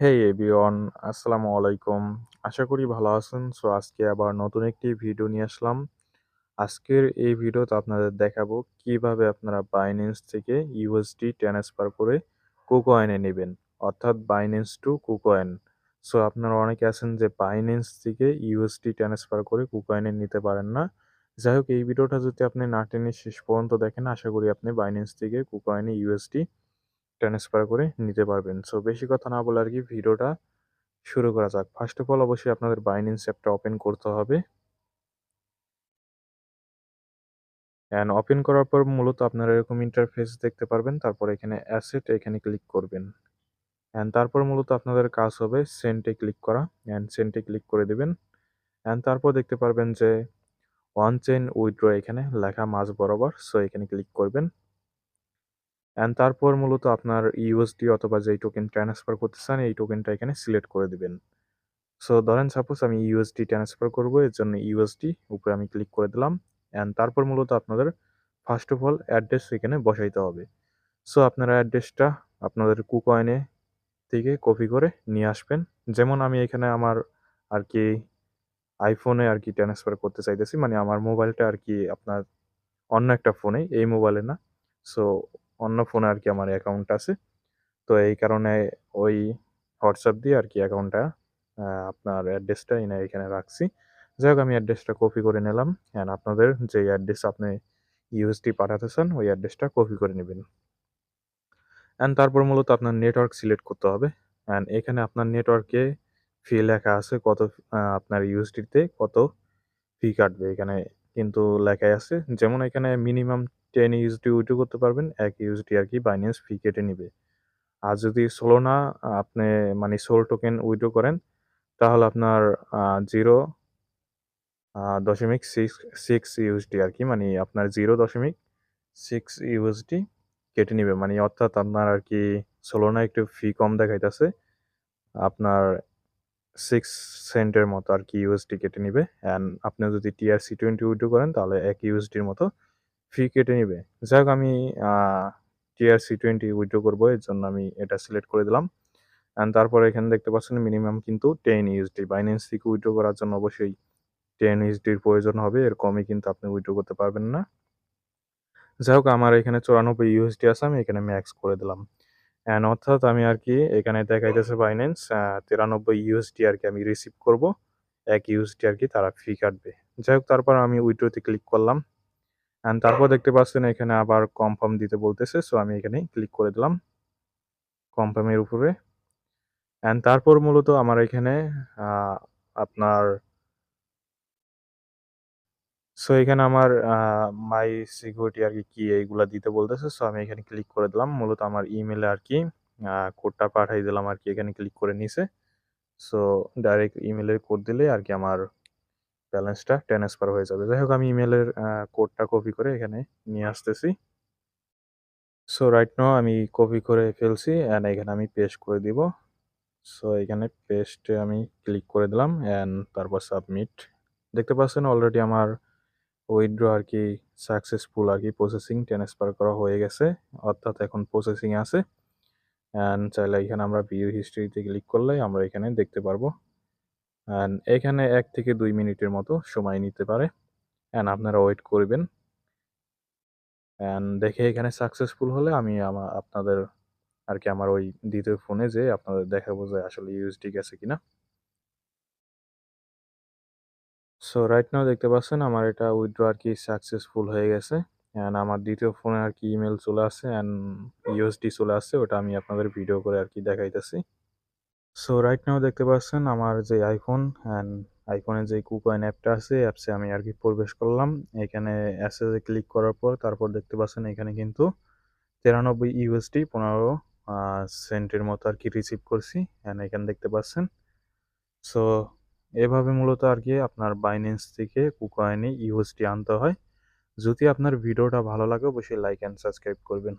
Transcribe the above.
হেই everyone, আসসালামু আলাইকুম। আশা করি ভালো আছেন। সো আজকে আবার নতুন একটি ভিডিও নিয়ে আসলাম। আজকের এই ভিডিওতে আপনাদের দেখাবো কীভাবে আপনারা Binance থেকে ইউএসডি ট্রান্সফার করে এ নিবেন। অর্থাৎ Binance টু KuCoin। সো আপনারা অনেকে আছেন যে Binance থেকে ইউএসডি ট্রান্সফার করে এ নিতে পারেন না। যাই হোক এই ভিডিওটা যদি আপনি না টেনে শেষ পর্যন্ত দেখেন আশা করি আপনি Binance থেকে এ USD ট্রান্সফার করে নিতে পারবেন। সো বেশি কথা না বলে আর কি ভিডিওটা শুরু করা যাক। ফার্স্ট অফ অল অবশ্যই আপনাদের Binance অ্যাপটা ওপেন করতে হবে। অ্যান্ড ওপেন করার পর মূলত আপনারা এরকম ইন্টারফেস দেখতে পারবেন। তারপর এখানে অ্যাসেট এখানে ক্লিক করবেন। অ্যান্ড তারপর মূলত আপনাদের কাজ হবে সেন্টে ক্লিক করা। অ্যান্ড সেন্টে ক্লিক করে দেবেন অ্যান্ড তারপর দেখতে পারবেন যে ওয়ান চেন উইথড্র এখানে লেখা মাঝ বরাবর। সো এখানে ক্লিক করবেন। অ্যান্ড তারপর মূলত আপনার ইউএসডি অথবা যেই টোকেন ট্রান্সফার করতে চান এই টোকেনটা এখানে সিলেক্ট করে দিবেন। সো ধরেন সাপোজ আমি ইউএসডি ট্রান্সফার করব এর জন্য ইউএসডি উপরে আমি ক্লিক করে দিলাম। অ্যান্ড তারপর মূলত আপনাদের ফার্স্ট অফ অল অ্যাড্রেস এখানে বসাইতে হবে। সো আপনারা অ্যাড্রেসটা আপনাদের কুকয়েনে থেকে কপি করে নিয়ে আসবেন। যেমন আমি এখানে আমার আর কি আইফোনে আর কি ট্রান্সফার করতে চাইতেছি। মানে আমার মোবাইলটা আর কি আপনার অন্য একটা ফোনে, এই মোবাইলে না। সো অন্য ফোনে আর কি আমার অ্যাকাউন্ট আছে। তো এই কারণে ওই হোয়াটসঅ্যাপ দিয়ে আর কি অ্যাকাউন্টটা আপনার অ্যাড্রেসটা এনে এখানে রাখছি। যাই হোক, আমি অ্যাড্রেসটা কপি করে নিলাম। অ্যান্ড আপনাদের যে অ্যাড্রেস আপনি ইউএসডি পাঠাতে চান, ওই অ্যাড্রেসটা কপি করে নেবেন। অ্যান্ড তারপর মূলত আপনার নেটওয়ার্ক সিলেক্ট করতে হবে। অ্যান্ড এখানে আপনার নেটওয়ার্কে ফি লেখা আছে কত আপনার ইউএসডিতে কত ফি কাটবে এখানে কিন্তু লেখাই আছে। যেমন এখানে মিনিমাম টেন ইউএসডি উইথড্র করতে পারবেন। এক ইউএসডি আর কি বাইন্যান্স ফি কেটে নিবে। আর যদি সোলোনা আপনি মানে সোল টোকেন উইথড্র করেন, তাহলে আপনার জিরো দশমিক সিক্স সিক্স ইউএসডি আর কি মানে আপনার জিরো দশমিক সিক্স ইউএসডি কেটে নিবে মানে অর্থাৎ আপনার আর কি সোলোনা একটু ফি কম দেখাইতেছে, আপনার সিক্স সেন্টের মতো আর কি ইউএসডি কেটে নিবে অ্যান্ড আপনি যদি টিআর সি টোয়েন্টি উইড্রো করেন, তাহলে এক ইউএসডির মতো ফি কেটে নিবে। যাই হোক, আমি টিআর সি টোয়েন্টি উইড্রো করব, এর জন্য আমি এটা সিলেক্ট করে দিলাম। অ্যান্ড তারপরে এখানে দেখতে পাচ্ছেন মিনিমাম কিন্তু টেন ইউএসডি বাইন্যান্স থেকে উইড্রো করার জন্য অবশ্যই টেন ইউএসডির প্রয়োজন হবে, এর কমই কিন্তু আপনি উইড্রো করতে পারবেন না। যাই হোক, আমার এখানে চুরানব্বই ইউএসডি আছে, আমি এখানে ম্যাক্স করে দিলাম। অ্যান্ড অর্থাৎ আমি আর কি এখানে দেখাইতেছে বাইন্যান্স তিরানব্বই ইউএসডি আর কি আমি রিসিভ করব, এক ইউএসডি আর কি তারা ফি কাটবে। যাই হোক, তারপর আমি উইড্রোতে ক্লিক করলাম। অ্যান্ড তারপর দেখতে পাচ্ছেন এখানে আবার কনফার্ম দিতে বলতেছে সো আমি এখানে ক্লিক করে দিলাম কনফার্মের উপরে। অ্যান্ড তারপর মূলত আমার এখানে আপনার সো এখানে আমার মাই সিকিউরিটি আর কি কি এইগুলা দিতে বলতেছে সো আমি এখানে ক্লিক করে দিলাম। মূলত আমার ইমেলে আর কি কোডটা পাঠাই দিলাম আর কি, এখানে ক্লিক করে নিছে। সো ডাইরেক্ট ইমেলের কোড দিলে আর কি আমার ব্যালেন্সটা ট্রান্সফার হয়ে যাবে। যাই হোক আমি ইমেলের কোডটা কপি করে এখানে নিয়ে আসতেছি। সো রাইট নাও আমি কপি করে ফেলছি অ্যান্ড এখানে আমি পেস্ট করে দিব। সো এখানে পেস্টে আমি ক্লিক করে দিলাম অ্যান্ড তারপর সাবমিট দেখতে পাচ্ছেন অলরেডি আমার উইথড্র আর কি সাকসেসফুল আর কি প্রসেসিং ট্রান্সফার করা হয়ে গেছে। অর্থাৎ এখন প্রসেসিং আছে। অ্যান্ড চাইলে এখানে আমরা ভিডিও হিস্ট্রিতে ক্লিক করলে আমরা এখানে দেখতে পারব। এখানে এক থেকে দুই মিনিটের মতো সময় নিতে পারে। অ্যান্ড আপনারা ওয়েট করবেন। অ্যান্ড দেখে এখানে সাকসেসফুল হলে আমি আমার আপনাদের আর কি আমার ওই দ্বিতীয় ফোনে যে আপনাদের দেখাবো যে আসলে ইউএসডি গেছে কিনা। সো রাইট নাও দেখতে পাচ্ছেন আমার এটা উইথড্র আর কি সাকসেসফুল হয়ে গেছে। অ্যান্ড আমার দ্বিতীয় ফোনে আর কি ইমেল চলে আসছে অ্যান্ড ইউএসডি চলে আসছে ওটা আমি আপনাদের ভিডিও করে আর কি দেখাইতেছি। সো রাইট নাও দেখতে পাচ্ছেন আমার যে আইফোন অ্যান্ড আইফোনের যে কুকয়েন অ্যাপটা আছে অ্যাপসে আমি আর কি প্রবেশ করলাম। এখানে অ্যাসেসে ক্লিক করার পর তারপর দেখতে পাচ্ছেন এখানে কিন্তু তিরানব্বই ইউএসডি পনেরো সেন্টের মতো আর কি রিসিভ করছি অ্যান্ড এখানে দেখতে পাচ্ছেন। সো এভাবে মূলত আর কি আপনার বাইন্যান্স থেকে কুকয়েনে ইউএসডি আনতে হয়। যদি আপনার ভিডিওটা ভালো লাগে, অবশ্যই লাইক অ্যান্ড সাবস্ক্রাইব করবেন।